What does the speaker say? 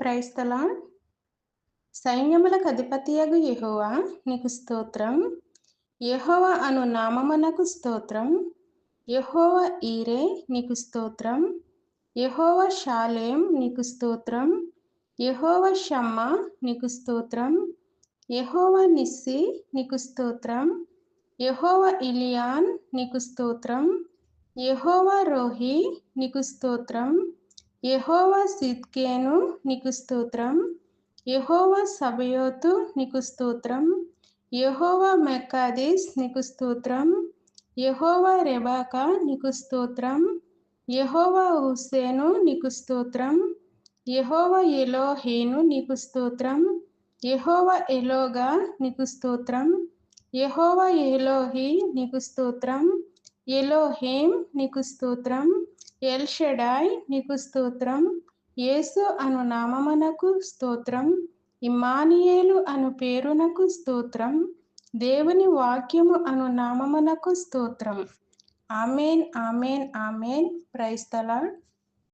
ప్రైస్తలా సైన్యములకు అధిపతియగు యహోవా నీకు స్తోత్రం. యహోవ అను నామమునకు స్తోత్రం. యహోవ ఈరే నీకు స్తోత్రం. యహోవ షాలేం నీకు స్తోత్రం. యహోవ షమ్మ నీకు స్తోత్రం. యహోవ నిస్సి నీకు స్తోత్రం. యహోవ ఇలియాన్ నీకు స్తోత్రం. యహోవ రోహి నీకు స్తోత్రం. యహోవా సిద్కేను నీకు స్తోత్రం. యహోవా సభయోతు నీకు స్తోత్రం. యహోవా మెక్కాదిస్ నీకు స్తోత్రం. యహోవా రెబాకా నీకు స్తోత్రం. యహోవా హుసేను నీకు స్తోత్రం. యహోవా ఎలోహేను నీకు స్తోత్రం. యహోవా ఎలోగా నీకు స్తోత్రం. యహోవా ఎలోహి నీకు స్తోత్రం. ఎలోహేం నీకు స్తోత్రం. ఎల్ షెడాయ్ నీకు స్తోత్రం. యేసు అను నామమునకు స్తోత్రం. ఇమ్మానియేలు అను పేరునకు స్తోత్రం. దేవుని వాక్యము అను నామమునకు స్తోత్రం. Amen amen amen. ప్రైస్తలా